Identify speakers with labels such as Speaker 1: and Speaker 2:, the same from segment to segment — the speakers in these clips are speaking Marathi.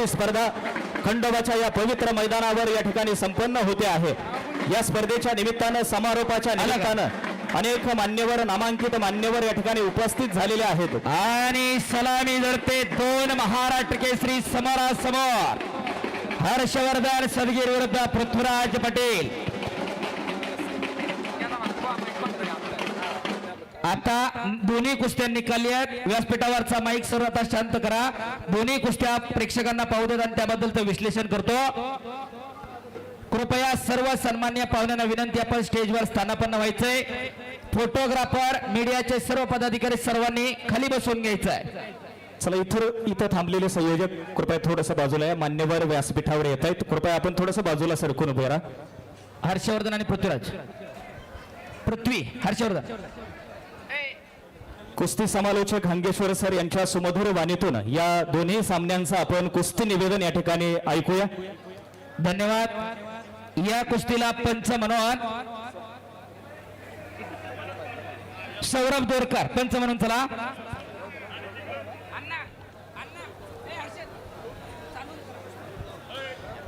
Speaker 1: कुस्ती स्पर्धा खंडोबाच्या या पवित्र मैदानावर या ठिकाणी संपन्न होते आहे. या स्पर्धेच्या निमित्तानं समारोपाच्या निमित्तानं अनेक मान्यवर नामांकित मान्यवर या ठिकाणी उपस्थित झालेले आहेत.
Speaker 2: आणि सलामी धरते दोन महाराष्ट्र केसरी समोरासमोर. हर्षवर्धन सदगीर विरुद्ध पृथ्वीराज पटेल. आता दोन्ही कुस्त्या निकाली आहेत. व्यासपीठावरचा माईक सर्व आता शांत करा. दोन्ही कुस्त्या प्रेक्षकांना पाहू देत आणि त्याबद्दलचं विश्लेषण करतो. कृपया सर्व सन्मान्य पाहुण्यांना विनंती आपण स्टेजवर स्थानापन्न व्हायचंय. फोटोग्राफर मीडियाचे सर्व पदाधिकारी सर्वांनी खाली बसून घ्यायचं आहे
Speaker 1: चला इथं इथं थांबलेले संयोजक कृपया थोडंसं बाजूला या. मान्यवर व्यासपीठावर येत आहेत. कृपया आपण थोडंसं बाजूला सरकून उभे राहा.
Speaker 2: हर्षवर्धन आणि पृथ्वीराज. पृथ्वी हर्षवर्धन.
Speaker 1: कुस्ती समालोचक हंगेश्वर सर यांच्या सुमधुर वाणीतून या दोन्ही सामन्यांचं आपण कुस्ती निवेदन या ठिकाणी ऐकूया.
Speaker 2: धन्यवाद. या कुस्तीला पंच म्हणून सौरभ दोरकर पंच म्हणून चला.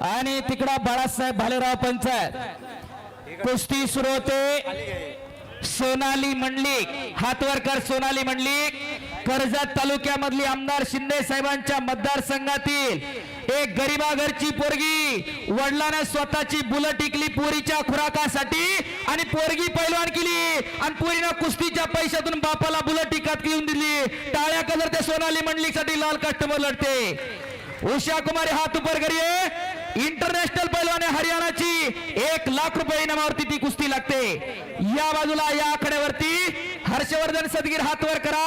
Speaker 2: आणि तिकडा बाळासाहेब भालेराव पंच कुस्ती सुरू होते. सोनाली मंडलिक. हातवरकर सोनाली मंडलिक. कर्जत तालुक्यामधली आमदार शिंदे साहेबांच्या मतदारसंघातील एक गरिबाघरची पोरगी वडिलाने स्वतःची बुलट इकली पोरीच्या खुराकासाठी आणि पोरगी पैलवान केली आणि पोरीनं कुस्तीच्या पैशातून बापाला बुलट इकत घेऊन दिली. टाळ्या कलर त्या सोनाली मंडलिकसाठी लाल कस्टमर लढते. उषा कुमारी हात उपर करिये इंटरनॅशनल पैलवान हरियाणाची. एक लाख रुपये इनामावरती ती कुस्ती लागते. या बाजूला या आकड्यावरती हर्षवर्धन सदगीर हातवर करा.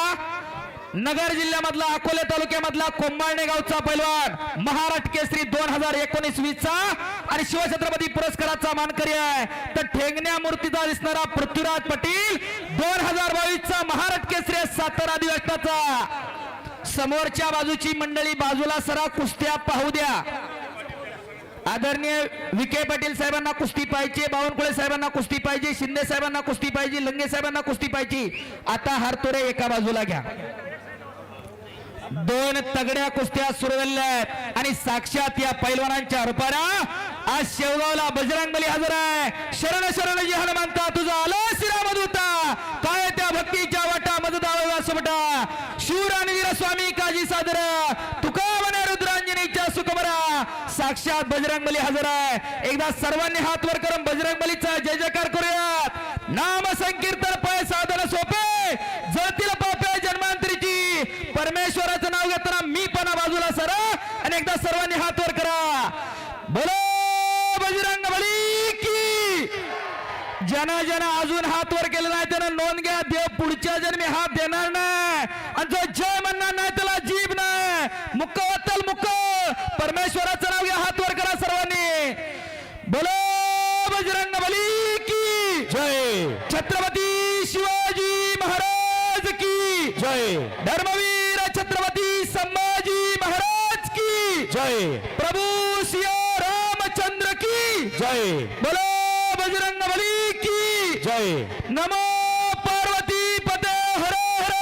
Speaker 2: नगर जिल्ह्यामधला अकोले तालुक्यामधला कोंबाळणे गावचा पैलवान महाराष्ट्र केसरी दोन हजार एकोणीस वीस चा आणि शिवछत्रपती पुरस्काराचा मानकरी आहे. तर ठेंगण्या मूर्तीचा दिसणारा पृथ्वीराज पाटील दोन हजार बावीस चा महाराष्ट्र केसरी सातारा अधिवेशनाचा. समोरच्या बाजूची मंडळी बाजूला सरा कुस्त्या पाहू द्या. आदरणीय विखे पाटील साहेबांना कुस्ती पाहिजे बावनकुळे साहेबांना कुस्ती पाहिजे शिंदे साहेबांना कुस्ती पाहिजे लंगे साहेबांना कुस्ती पाहिजे. आता हारतोरे एका बाजूला घ्या. दोन तगड्या कुस्त्या सुरू झालेल्या आहेत. आणि साक्षात या पैलवानांच्या रूपानं आज शेवगावला बजरंग बली हजर आहे. शरण शरण जी हनुमंता तुझा आलो श्रीरामदूता काय त्या भक्तीच्या वाटा मजदाव सुमटा साक्षात बजरंग बली हजर आहे. एकदा सर्वांनी हात वर करून बजरंग बलीचा जय जयकार करूयात. नाम संकीर्तन पय साधन सोपे. जळतील पापे जन्मांतरीची. परमेश्वराचं नाव घेताना मी पण बाजूला सर. आणि एकदा सर्वांनी हात वर करा. बोलो बजरंग बली की. ज्यांना ज्यांना अजून हात वर केलं नाही त्यानं नोंद घ्या. देव पुढच्या जन्मी हात देणार नाही. बजरंग बली की
Speaker 1: जय।
Speaker 2: नमो पार्वती पते हर हर।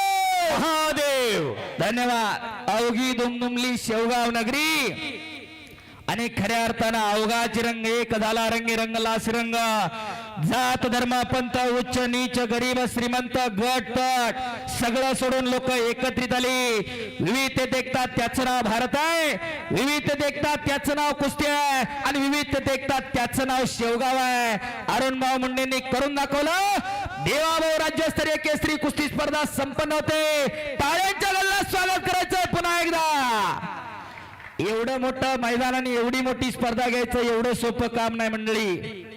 Speaker 1: महादेव।
Speaker 2: धन्यवाद। अवघी दुमदुमली शेवगाव नगरी आणि खऱ्या अर्थानं अवघाची रंग एक झाला रंगी रंगला रंग जात धर्म पंथ उच्च नीच गरीब श्रीमंत गट तट सगळं सोडून लोक एकत्रित आली. विविध देखतात त्याचं नाव भारत आहे. विविध देखतात त्याचं नाव कुस्ती आहे. आणि विविध देखतात त्याचं नाव शेवगाव आहे. अरुण भाऊ मुंडेंनी करून दाखवलं. देवाभाऊ राज्यस्तरीय केसरी कुस्ती स्पर्धा संपन्न होते. टाळ्यांच्या गल्ला स्वागत करायचं पुन्हा एकदा. एवढं मोठं मैदान आणि एवढी मोठी स्पर्धा घ्यायचं एवढं सोपं काम नाही मंडळी.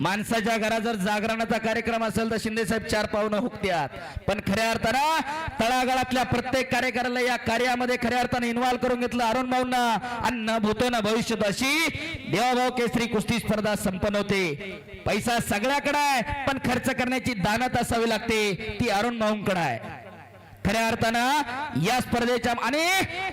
Speaker 2: माणसाच्या घरा जर जागरणाचा कार्यक्रम असेल तर शिंदे साहेब चार पावलं हुकत्यात. पण खऱ्या अर्थानं तळागाळातल्या प्रत्येक कार्यकर्त्याला या कार्यामध्ये खऱ्या अर्थानं इन्व्हॉल्व करून घेतलं अरुण भाऊंना. आणि न भूतो ना भविष्यात अशी देवाभाऊ केसरी कुस्ती स्पर्धा संपन्न होते. पैसा सगळ्याकडे आहे पण खर्च करण्याची दानत असावी लागते. ती अरुण भाऊंकडे आहे. खऱ्या अर्थानं या स्पर्धेच्या आणि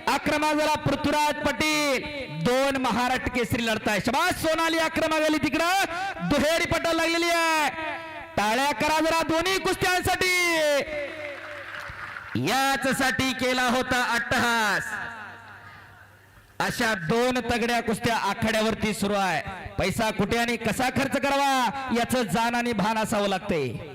Speaker 2: आक्रमक झाला पृथ्वीराज पटेल. दोन महाराष्ट्र केसरी लढताय. शबाज सोनाली आक्रमक आली तिकडं. दुहेरी पटाला लागलेली आहे. टाळ्या करा जरा दोन्ही कुस्त्यांसाठी. याच साठी केला होता अट्टहास. अशा दोन तगड्या कुस्त्या आखाड्यावरती सुरू आहे. पैसा कुठे आणि कसा खर्च करावा याच जाण आणि भान असावं लागते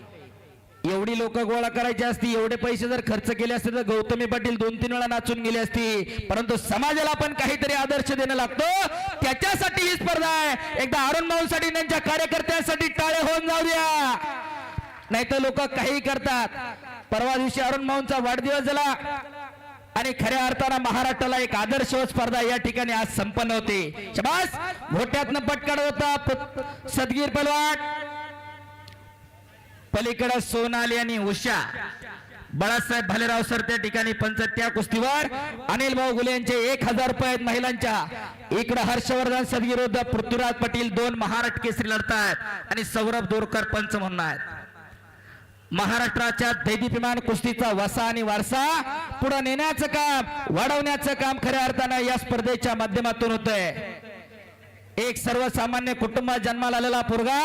Speaker 2: एवढी लोक गोळा करायची असती एवढे पैसे जर खर्च केले असते तर गौतमी पाटील दोन तीन वेळा नाचून गेली असती. परंतु समाजाला पण काहीतरी आदर्श देणं लागतो. त्याच्यासाठी ही स्पर्धा आहे. एकदा अरुण भाऊसाठी त्यांच्या कार्यकर्त्यांसाठी टाळे होऊन जाऊ द्या. नाही तर लोक काही करतात. परवा दिवशी अरुण भाऊंचा वाढदिवस झाला. आणि खऱ्या अर्थानं महाराष्ट्राला एक आदर्श स्पर्धा या ठिकाणी आज संपन्न होते. शबास! मोठ्यातनं पटकाड होता. सदगीर पलवाट पलीकडे सोनाली आणि उषा. बाळासाहेब भालेराव सर त्या ठिकाणी पंच त्या कुस्तीवर. अनिल भाऊ गुले यांचे एक हजार रुपये आहेत महिलांच्या. इकडे हर्षवर्धन सदगीर पृथ्वीराज पाटील दोन महाराष्ट्र केसरी लढतायत आणि सौरभ दोरकर पंच म्हणून आहेत. महाराष्ट्राच्या दैदीपिमान कुस्तीचा वसा आणि वारसा पुढे नेण्याचं काम वाढवण्याचं काम खऱ्या अर्थानं या स्पर्धेच्या माध्यमातून होतंय. एक सर्वसामान्य कुटुंबात जन्माला आलेला पोरगा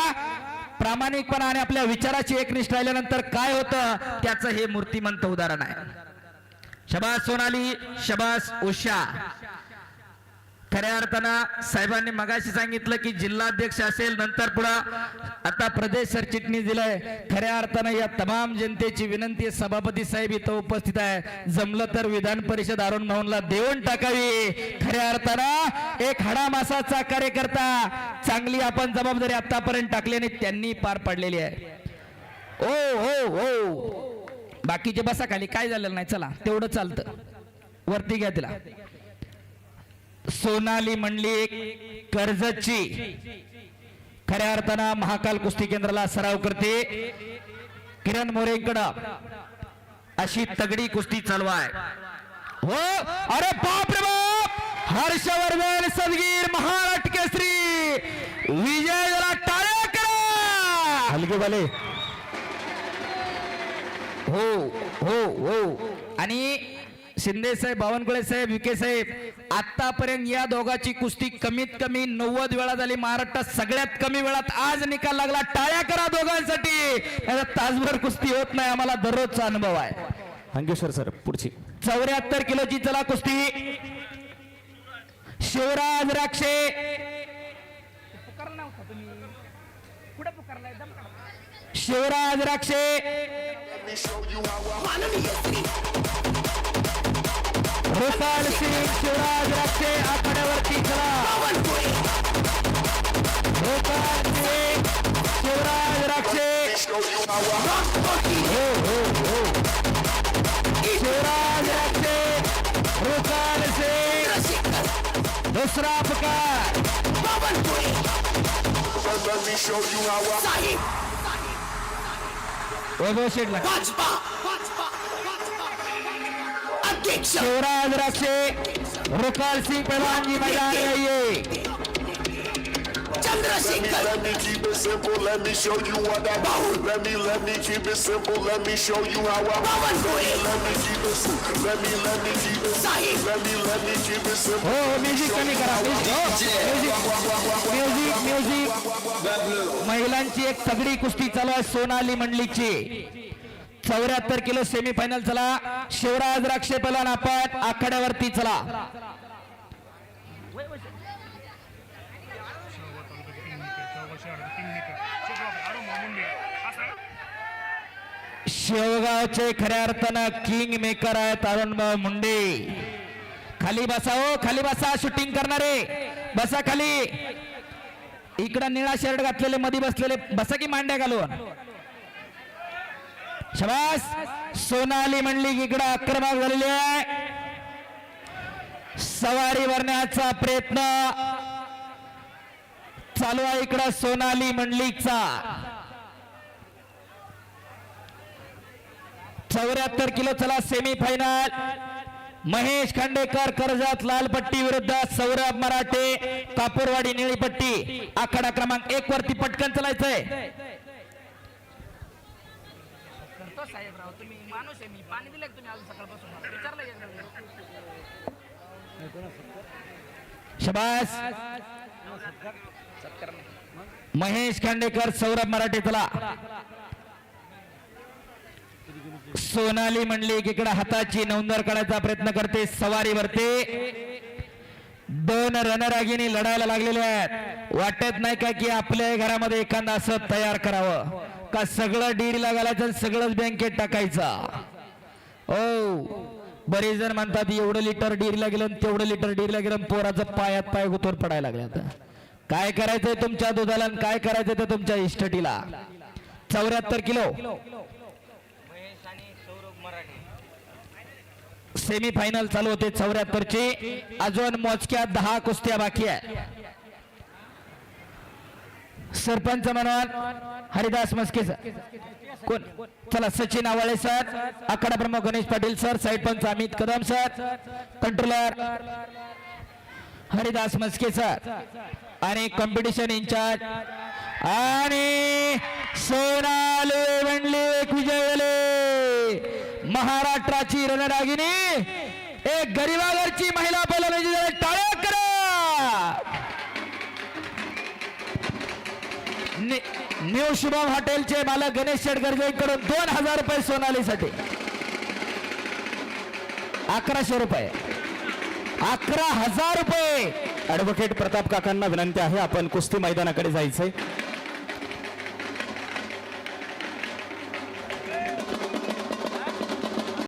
Speaker 2: प्रामाणिकपणा आणि आपल्या विचाराची एकनिष्ठ राहिल्यानंतर काय होतं? त्याचं हे मूर्तिमंत उदाहरण आहे. शबास सोनाली शबास उषा. खऱ्या अर्थानं साहेबांनी मगाशी सांगितलं की जिल्हाध्यक्ष असेल नंतर पुढा आता प्रदेश सरचिटणीस दिलंय. खऱ्या अर्थानं या तमाम जनतेची विनंती सभापती साहेब इथं उपस्थित आहे. जमलं तर विधान परिषद अरुण भाऊनला देऊन टाकावी. खऱ्या अर्थानं एक हडामासाचा कार्यकर्ता चांगली आपण जबाबदारी आतापर्यंत टाकली आणि त्यांनी पार पाडलेली आहे. ओ हो हो. बाकीचे बसा खाली. काय झालेलं नाही? चला तेवढं चालतं. वरती घ्या तिला. सोनाली म्हणली एक कर्जची खऱ्या अर्थानं महाकाल कुस्ती केंद्राला सराव करते. किरण मोरेकडं अशी तगडी कुस्ती चालवाय हो अरे बाप रे बाप! हर्षवर्धन सदगीर महाराष्ट्र केसरी विजय जरा टाळ्या करा
Speaker 1: हलगेवाले
Speaker 2: हो हो हो. आणि शिंदे साहेब बावनकुळे साहेब विखे साहेब आतापर्यंत या दोघाची कुस्ती कमीत कमी नव्वद वेळा झाली. महाराष्ट्रात सगळ्यात कमी वेळात आज निकाल लागला. टाळ्या करा दोघांसाठी. तासभर कुस्ती होत नाही. आम्हाला दररोजचा अनुभव आहे.
Speaker 1: हंगेश्वर सर पुढची.
Speaker 2: चौऱ्याहत्तर किलोची चला कुस्ती. शिवराज राक्षे. शिवराज राक्षे. रुपाल सिंग शिवराज राक्षे आखाड्यावरती चला. रुपाल सिंग शिवराज राक्षे हो हो हो. शिवराज राक्षे रुपाल सिंग. दुसरा पुकार.
Speaker 3: Let me show you how I
Speaker 2: वैभव शेठला
Speaker 4: भाजपा अध्यक्ष
Speaker 2: शिवराज राक्षे रुपाल सिंग पहलवान जी मैदान आइए
Speaker 4: Chandrashekhar
Speaker 3: Let me keep it simple, let me show you what I do. Let me, let me keep it simple, let me show you how I
Speaker 4: Puri.
Speaker 3: Let me keep it simple, let me, let me keep it
Speaker 4: Sahib.
Speaker 3: Let me, let me keep it simple.
Speaker 2: हो हो म्युझिक कमी करा म्युझिक म्युझिक म्युझिक महिलांची एक तगडी कुस्ती चालू आहे सोनाली मंडलीची चौऱ्याहत्तर किलो सेमीफायनल चला. शिवराज राक्षे पलान आपण. आखाड्यावरती चला. शेवगावचे खऱ्या अर्थानं किंग मेकर आहेत अरुणभाऊ मुंडे. खाली बसा हो खाली बसा शूटिंग करणारे. बसा खाली. इकडं निळा शर्ट घातलेले मध्ये बसलेले. बसा की मांड्या घालून. शबास. सोनाली म्हणली की इकडं आक्रमक झालेली आहे. सवारी भरण्याचा प्रयत्न. चालू आहे इकडं सोनाली मंडलिकचा चौऱ्याहत्तर किलो चला सेमी फायनल महेश खांडेकर कर्जत लालपट्टी विरुद्ध सौरभ मराठे कापूरवाडी निळी पट्टी आखाडा क्रमांक एक वरती पटकन चलायचंय. शबास. महेश खांडेकर सौरभ मराठीतला चला. सोनाली म्हणली एकीकडे हाताची नोंदर करायचा प्रयत्न करते सवारी भरते दोन रणरागिनी लढायला लागलेल्या आहेत. वाटत नाही का की आपल्या घरामध्ये एखादा असं तयार करावं? का सगळं डीडला घालायचं आणि सगळंच बँकेत टाकायचं? हो बरेच जण म्हणतात एवढं लिटर डीरला गेलं तेवढं लिटर डीरला गेलं पोराचं पायात पाय गुतून पडायला लागले काय करायचंय तुमच्या दुधाला आणि काय करायचंय ते तुमच्या इस्टटीला चौऱ्याहत्तर किलो. सेमी फायनल चालू होते चौऱ्याहत्तर ची अजून मोजक्या दहा कुस्त्या बाकी आहे. सरपंच म्हणून हरिदास मस्के कोण? चला सचिन आवाळे सर आखाडा प्रमुख गणेश पाटील सर साईड पंच Amit Kadam sir controller Haridas Maske sir. आणि कॉम्पिटिशन इन्चार्ज आणि सोनाले वंडले विजयले महाराष्ट्राची रणरागिनी एक गरीबागरची महिला बोलवण्याची टाळे. न्यू शुभम हॉटेलचे मालक गणेश शेटकर दोन हजार रुपये सोनालीसाठी. अकराशे रुपये. अकरा हजार रुपये.
Speaker 1: ऍडव्होकेट प्रताप काकांना विनंती आहे आपण कुस्ती मैदानाकडे जायचंय.